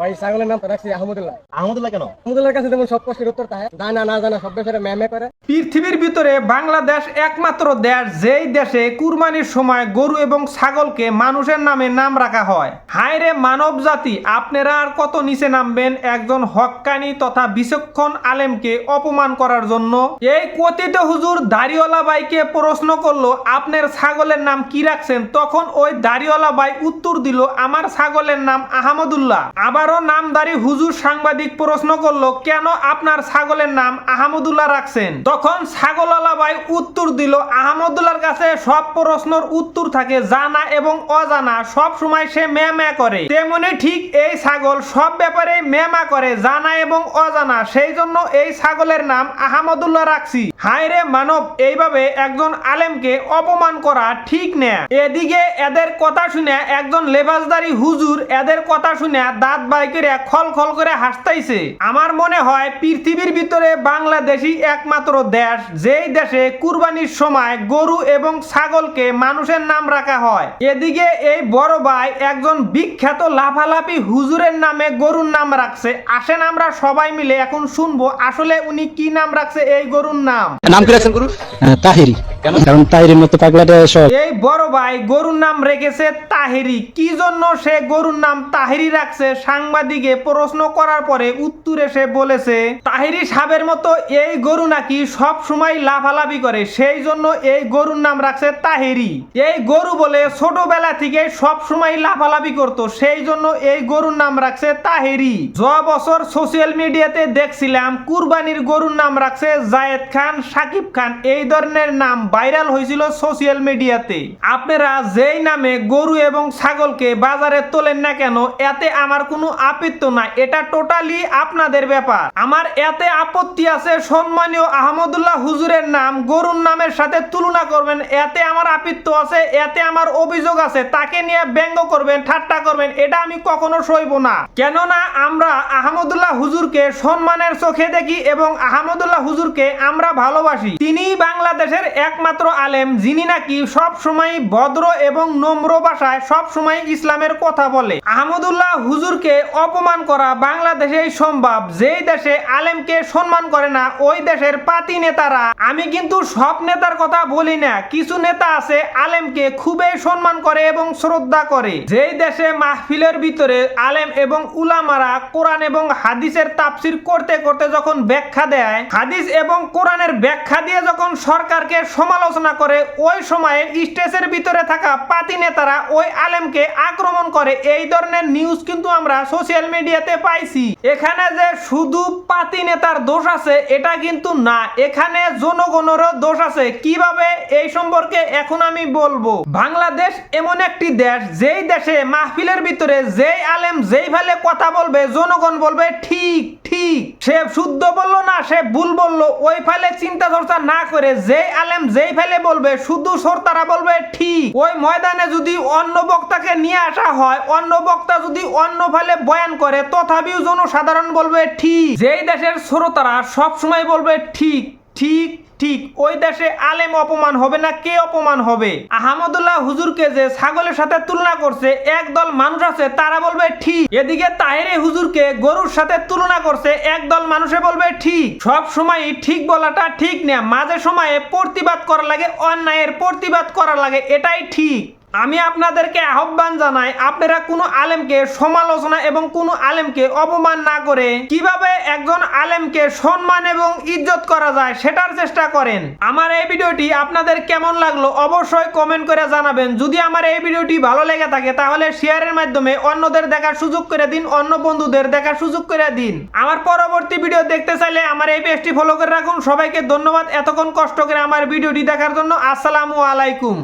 ভাই ছাগলের নাম তো রাখছি আহমদুল্লাহ। আহমদুল্লাহ কেন? আহমদুল্লাহর কাছে যেমন সব প্রশ্নের উত্তর থাকে জানা না জানা সব ম্যামে করে। পৃথিবীর ভিতরে বাংলাদেশ একমাত্র দেশ যেই দেশে কুরবানির সময় গরু এবং ছাগলকে মানুষের নামে নাম রাখা হয়। হায় রে মানব জাতি আপনারা আর কত নিচে নামবেন একজন হক্কানি তথা বিচক্ষণ আলেমকে অপমান করার জন্য? এই কথিত হুজুর দাড়িওয়ালা বাইকে প্রশ্ন করল আপনার ছাগলের নাম কি রাখছেন? তখন ওই দাড়িওয়ালা বাই উত্তর দিল আমার ছাগলের নাম আহমদুল্লাহ। আবারও নামদারি হুজুর সাংবাদিক প্রশ্ন করল, কেন আপনার ছাগলের নাম আহমদুল্লাহ রাখছেন? তখন ছাগলওয়ালা ভাই উত্তর দিল, আহমদুল্লাহর কাছে সব প্রশ্নর উত্তর থাকে, জানা এবং অজানা, সব সময় সে ম্যামা করে। তেমনি ঠিক এই ছাগল সব ব্যাপারে ম্যামা করে, জানা এবং অজানা, সেই জন্য এই ছাগলের নাম আহমদুল্লাহ রাখছি। হায় রে মানব, এইভাবে একজন আলেমকে অপমান করা ঠিক না। এদিকে এদের কথা শুনে একজন লেবাসদারি হুজুর এদের কথা শুনে দাঁত বাই করে খল খল করে হাসতাইছে। আমার মনে হয় পৃথিবীর ভিতরে বাংলাদেশই একমাত্র দেশ, যেই দেশে কুরবানির সময় গরু এবং ছাগলকে মানুষের নাম রাখা হয়। এদিকে এই বড় ভাই একজন বিখ্যাত লাফালাফি হুজুরের নামে গরুর নাম রাখছে। আসেন আমরা সবাই মিলে এখন শুনব আসলে উনি কি নাম রাখছে এই গরুর নাম। নাম কি রাখছেন গুরু? তাহিরি। কারণ তাহিরির মতো পাগলাটা সব। এই বড় ভাই গরুর নাম রেখেছে তাহিরি। কি জন্য সে গরুর নাম তাহিরি রাখছে? সাংবাদিকে প্রশ্ন করার পরে উত্তর এসে বলেছে তাহিরি সাবের মতো এই গরু নাকি সব সময় লাফালাফি করে সেই জন্য এই গরুর নাম রাখছে তাহিরি। এই গরু বলে ছোটবেলা থেকে সব সময় লাফালাফি করতো সেই জন্য এই গরুর নাম রাখছে তাহিরি। য বছর সোশ্যাল মিডিয়াতে দেখছিলাম কুরবানির গরুর নাম রাখছে জায়েদ খান সাকিব খান এই ধরনের নাম ভাইরাল হয়েছিল সোশ্যাল মিডিয়াতে। আপনারা যেই নামে গরু এবং ছাগলকে বাজারে তোলেন না কেন, এতে আমার কোনো আপত্তি নাই। এটা টোটালি আপনাদের ব্যাপার। আমার এতে আপত্তি আছে সম্মানীয় আহমদুল্লাহ হুজুরের নাম, গরুর নামের সাথে তুলনা করবেন। এতে আমার আপত্তি আছে, এতে আমার অভিযোগ আছে। তাকে নিয়ে ব্যঙ্গ করবেন, ঠাট্টা করবেন, এটা আমি কখনো সইব না। কেননা আমরা আহমদুল্লাহ হুজুরকে সম্মানের চোখে দেখি এবং আহমদুল্লাহ হুজুরকে আমরা ভালোবাসি। তিনি বাংলাদেশের একমাত্র আলেম, যিনি নাকি সব সময় ভদ্র এবং নম্র ভাষায় সব সময় ইসলামের কথা বলে। আহমদুল্লাহ হুজুরকে অপমান করা বাংলাদেশেই সম্ভব। যেই দেশে আলেমকে সম্মান করে না, ওই দেশের পাতি নেতারা। আমি কিন্তু সব নেতার কথা বলি না। কিছু নেতা আছে আলেমকে খুবই সম্মান করে এবং শ্রদ্ধা করে। যেই দেশে মাহফিলের ভিতরে আলেম এবং উলামারা কোরআন এবং হাদিসের তাফসির করতে করতে যখন ব্যাখ্যা দেয়, হাদিস এবং কোরআনের ব্যাখ্যা দিয়ে যখন সরকারকে সমালোচনা করে, ওই সময়ে স্টেজের ভিতরে থাকা পাতি নেতারা ওই আলেমকে আক্রমণ করে। এই ধরনের নিউজ কিন্তু আমরা সোশ্যাল মিডিয়াতে পাইছি। এখানে যে শুধু পাতি নেতার দোষ আছে, এটা কিন্তু না। এখানে জনগণেরও দোষ আছে। কীভাবে? এই সম্পর্কে এখন আমি বলব। বাংলাদেশ এমন একটি দেশ, যেই দেশে মাহফিলের ভিতরে যেই আলেম যেই ভালে কথা বলবে, জনগণ বলবে, ঠিক ঠিক। সে শুদ্ধ বলল না, সে ভুল বলল। ওই ফালে চিন্তা চর্চা না করে যেই আলেম যেই ফেলে বলবে, শুধু শ্রোতারা বলবে, ঠিক। ওই ময়দানে যদি অন্য বক্তাকে নিয়ে আসা হয়, অন্য বক্তা যদি অন্য ফেলে বয়ান করে, তথাপিও জনসাধারণ বলবে, ঠিক। যেই দেশের শ্রোতারা সবসময় বলবে, ঠিক। ঠিক ঠিক, ওই দেশে আলেম অপমান হবে না, কে অপমান হবে? আহমদুল্লাহ হুজুরকে যে ছাগলের সাথে তুলনা করছে, একদল মানুষ আছে, তারা বলবে ঠিক। এদিকে তাহেরে হুজুরকে গরুর সাথে তুলনা করছে, একদল মানুষে বলবে ঠিক। সব সময় ঠিক বলাটা ঠিক না, মাঝে সময়ে প্রতিবাদ করা লাগে, অন্যায়ের প্রতিবাদ করা লাগে, এটাই ঠিক। আমি আপনাদেরকে আহ্বান জানাই, আপনারা কোনো আলেমকে সমালোচনা এবং কোনো আলেমকে অপমান না করে কীভাবে একজন আলেমকে সম্মান এবং ইজ্জত করা যায় সেটার চেষ্টা করেন। আমার এই ভিডিওটি আপনাদের কেমন লাগল অবশ্যই কমেন্ট করে জানাবেন। যদি আমার এই ভিডিওটি ভালো লেগে থাকে, তাহলে শেয়ারের মাধ্যমে অন্যদের দেখার সুযোগ করে দিন, অন্য বন্ধুদের দেখার সুযোগ করে দিন। আমার পরবর্তী ভিডিও দেখতে চাইলে আমার এই পেজটি ফলো করে রাখুন। সবাইকে ধন্যবাদ এতক্ষণ কষ্ট করে আমার ভিডিওটি দেখার জন্য। আসসালামু আলাইকুম।